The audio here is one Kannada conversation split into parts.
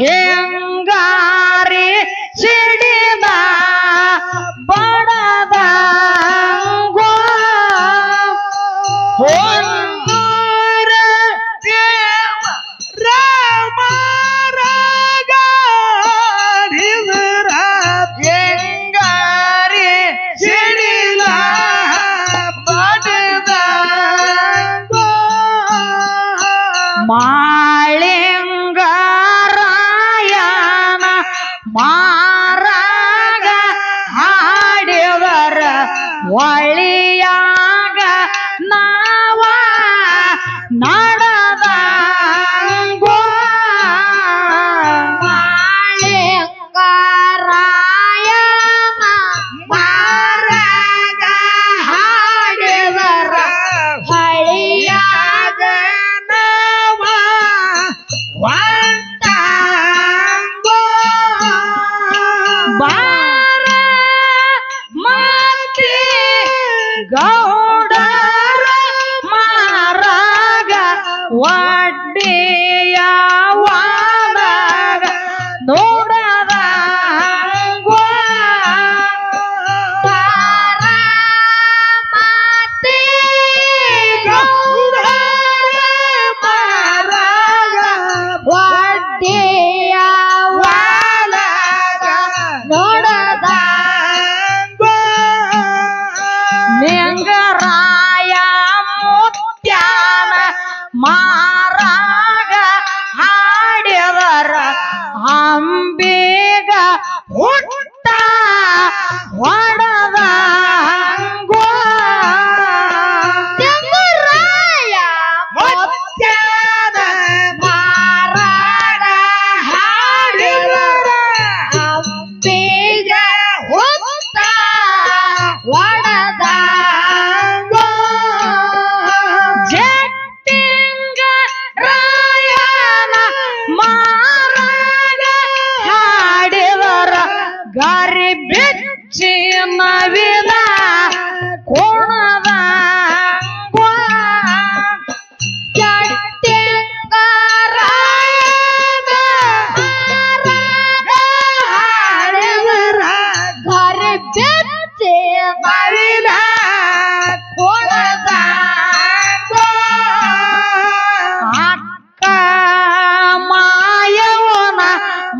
হে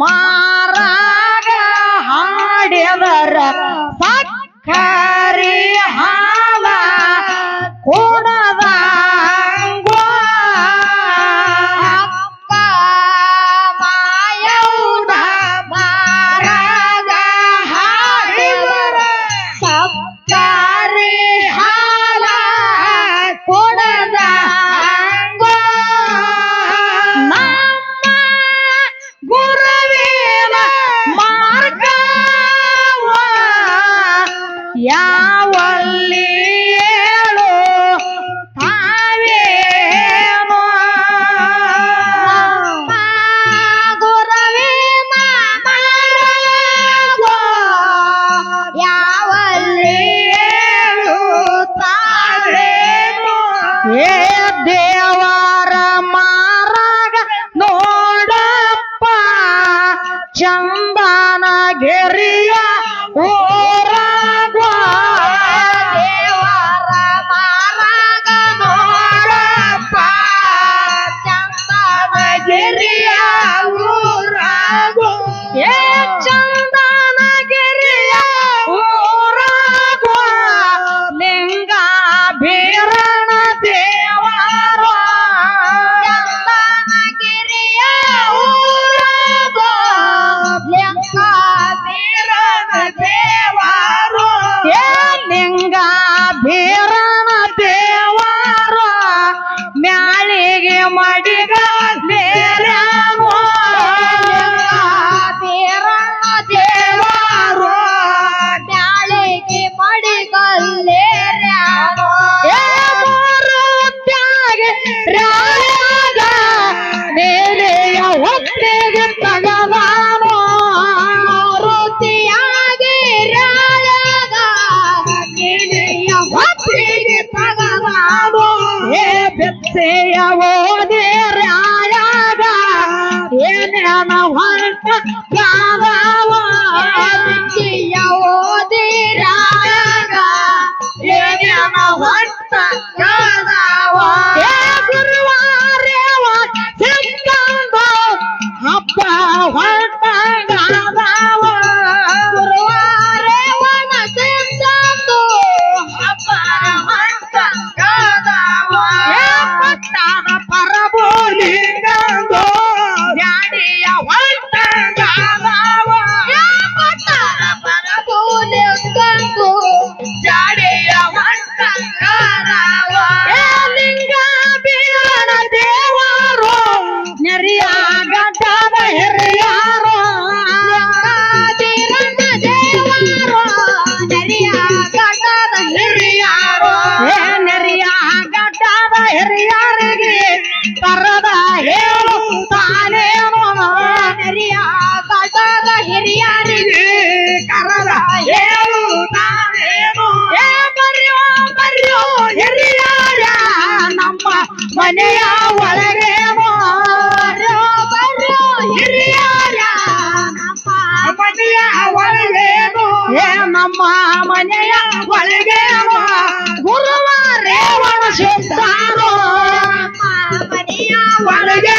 মা ಒಪ್ಪಿಗೆ ತಗಲಾಗೋ ಹೇ ಬೆತ್ತೆಯವೋ ದೇರ ಯಾರಿಗೆ ತರದ ಹೇಳು ತಾನೇನೋ ನರಿಯ ತಟದ ಹಿರಿಯರಿಗೆ ಕರದ ಹೇಳು ತಾನೇನೋ ಏ ಬರ್ಯೋ ಬರ್ಯೋ ಹಿರಿಯರ ನಮ್ಮ ಮನೆಯ ಒಳಗೇನೋ ಬರ್ಯೋ ಬರ್ಯೋ ಹಿರಿಯರ ನಮ್ಮ ಮನೆಯ ಒಳಗೇನೋ ಏ ನಮ್ಮ ಮನೆಯ ಒಳಗೆ ಗುರುವಾರೇವಣ ಸಿದ್ಧಾರೋ ಮನೆಯ ಒಳಗೆ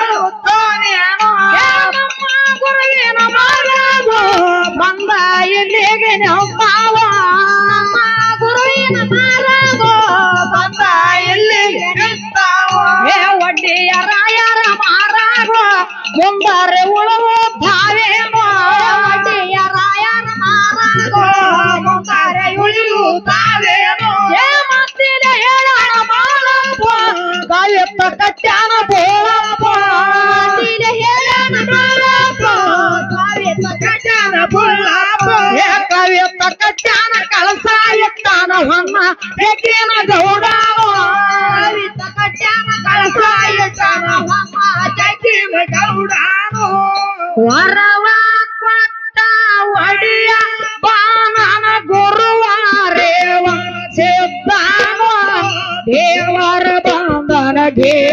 ಬಾಳೇನು ಏ ಮತ್ತಿನ ಹೇಳಾರ ಬಾಳಪ್ಪ ಗಾಯಪ್ಪ ಕಟ್ಯಾನ ಬೋಳಪ್ಪ. ಮತ್ತಿನ ಹೇಳಾನ ಬಾಳಪ್ಪ ಗಾಯಪ್ಪ ಕಟ್ಯಾನ ಬೋಳಪ್ಪ. ಏ ಗಾಯಪ್ಪ ಕಟ್ಯಾನ ಕಳಸ ಎತ್ತಾನ ಹೊನ್ನ ಬೇಕೇನ ಗೌಡಾವ. ಗಾಯಪ್ಪ ಕಟ್ಯಾನ ಕಳಸ ಎತ್ತಾನ ಹೊನ್ನ ಜಗ್ಗಿನ ಗೌಡಾನೋ ವರ Yeah.